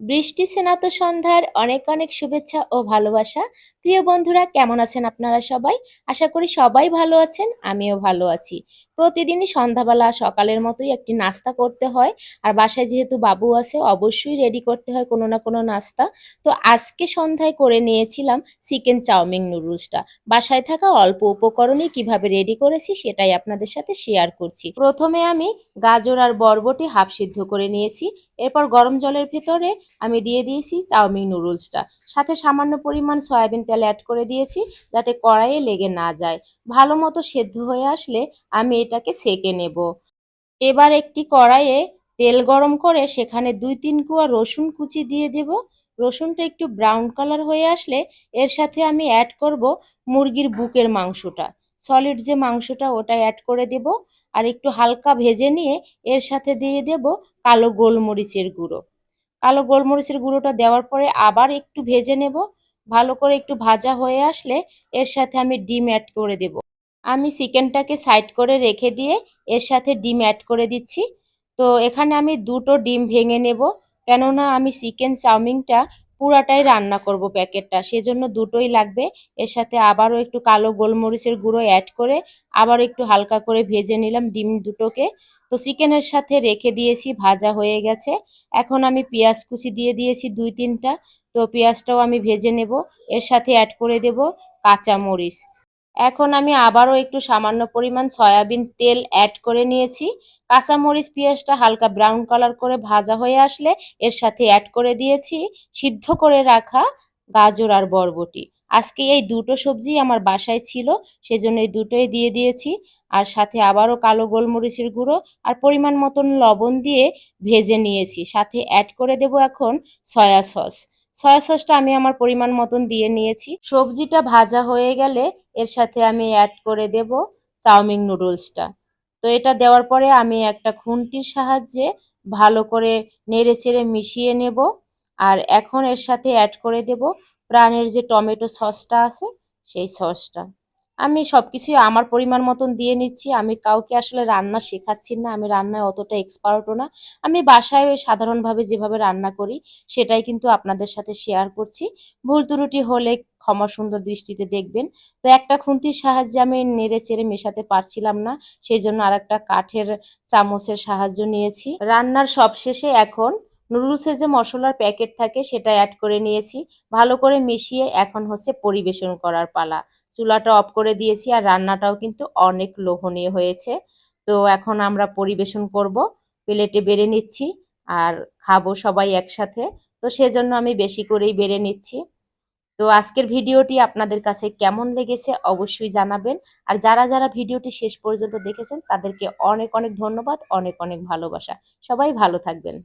বৃষ্টি স্নাত সন্ধ্যার অনেক অনেক শুভেচ্ছা ও ভালোবাসা। প্রিয় বন্ধুরা, কেমন আছেন আপনারা সবাই? আশা করি সবাই ভালো আছেন, আমিও ভালো আছি। প্রতিদিনই সন্ধ্যাবেলা সকালের মতোই একটি নাস্তা করতে হয়। আর বাসায় যেহেতু বাবু আছে, অবশ্যই রেডি করতে হয় কোনো না কোনো নাস্তা। তো আজকে সন্ধ্যায় করে নিয়েছিলাম চিকেন চাউমিন নুডলসটা বাসায় থাকা অল্প উপকরণে কীভাবে রেডি করেছি সেটাই আপনাদের সাথে শেয়ার করছি। প্রথমে আমি গাজর আর বরবটি হাফ সিদ্ধ করে নিয়েছি। এরপর গরম জলের ভেতরে আমি দিয়ে দিয়েছি চাউমিন নুডলসটা সাথে সামান্য পরিমাণ সয়াবিন তেল অ্যাড করে দিয়েছি যাতে কড়াইয়ে লেগে না যায়। ভালো মতো সেদ্ধ হয়ে আসলে আমি এটাকে সেকে নেব। এবার একটি কড়াইয়ে তেল গরম করে সেখানে দুই তিন কুয়া রসুন কুচি দিয়ে দেব। রসুনটা একটু ব্রাউন কালার হয়ে আসলে এর সাথে আমি অ্যাড করব মুরগির বুকের মাংসটা। সলিড যে মাংসটা ওটা অ্যাড করে দেব। আর একটু হালকা ভেজে নিয়ে এর সাথে দিয়ে দেব কালো গোলমরিচের গুঁড়ো। কালো গোলমরিচের গুঁড়োটা দেওয়ার পরে আবার একটু ভেজে নেব। ভালো করে একটু ভাজা হয়ে আসলে এর সাথে আমি ডিম অ্যাড করে দেব। আমি চিকেনটাকে সাইড করে রেখে দিয়ে এর সাথে ডিম অ্যাড করে দিচ্ছি। তো এখানে আমি দুটো ডিম ভেঙে নেব, কেননা আমি চিকেন চাউমিনটা পুরাটাই রান্না করব প্যাকেটটা, সেজন্য দুটোই লাগবে। এর সাথে আবারও একটু কালো গোলমরিচের গুঁড়ো অ্যাড করে আবার একটু হালকা করে ভেজে নিলাম ডিম দুটোকে। তো চিকেনের সাথে রেখে দিয়েছি, ভাজা হয়ে গেছে। এখন আমি পেঁয়াজ কুচি দিয়ে দিয়েছি দুই তিনটা। তো পেঁয়াজটাও আমি ভেজে নেব, এর সাথে অ্যাড করে দেব কাঁচামরিচ। এখন আমি আবারও একটু সামান্য পরিমাণ সয়াবিন তেল অ্যাড করে নিয়েছি। কাঁচামরিচ, পেঁয়াজটা হালকা ব্রাউন কালার করে ভাজা হয়ে আসলে এর সাথে অ্যাড করে দিয়েছি। সিদ্ধ করে রাখা গাজর আর বরবটি। আজকে এই দুটো সবজি আমার বাসায় ছিল, সেজন্য এই দুটোই দিয়ে দিয়েছি। আর সাথে আবারও কালো গোলমরিচের গুঁড়ো আর পরিমাণ মতন লবণ দিয়ে ভেজে নিয়েছি। সাথে অ্যাড করে দেব এখন সয়া সস সয়া সসটা আমি আমার পরিমাণ মতন দিয়ে নিয়েছি। সবজিটা ভাজা হয়ে গেলে এর সাথে আমি অ্যাড করে দেব চাউমিন নুডলসটা তো এটা দেওয়ার পরে আমি একটা খুন্তির সাহায্যে ভালো করে নেড়ে চেড়ে মিশিয়ে নেব আর এখন এর সাথে অ্যাড করে দেব। প্রাণের যে টমেটো সসটা আছে, সেই সসটা। আমি সব কিছুই আমার পরিমাণ মতন দিয়ে নিচ্ছি। আমি কাউকে আসলে রান্না শেখাচ্ছি না। আমি রান্নায় অতটা এক্সপার্টও না। আমি বাসায় সাধারণভাবে যেভাবে রান্না করি, সেটাই কিন্তু আপনাদের সাথে শেয়ার করছি। ভুল ত্রুটি হলে ক্ষমা সুন্দর দৃষ্টিতে দেখবেন। তো একটা খুন্তির সাহায্যে আমি নেড়ে চেড়ে মেশাতে পারছিলাম না, সেই জন্য আর একটা কাঠের চামচের সাহায্য নিয়েছি। রান্নার সবশেষে এখন নুডলসের যে মশলার প্যাকেট থাকে সেটা অ্যাড করে নিয়েছি। ভালো করে মিশিয়ে এখন হচ্ছে পরিবেশন করার পালা। চুলাটা অফ করে দিয়েছি আর রান্নাটাও কিন্তু অনেক লোভনীয় হয়েছে। তো এখন আমরা পরিবেশন করব, প্লেটে বেড়ে নিচ্ছি আর খাব সবাই একসাথে। তো সেজন্য আমি বেশি করেই বেড়ে নিচ্ছি। তো আজকের ভিডিওটি আপনাদের কাছে কেমন লেগেছে অবশ্যই জানাবেন। আর যারা যারা ভিডিওটি শেষ পর্যন্ত দেখেছেন তাদেরকে অনেক অনেক ধন্যবাদ, অনেক অনেক ভালোবাসা। সবাই ভালো থাকবেন।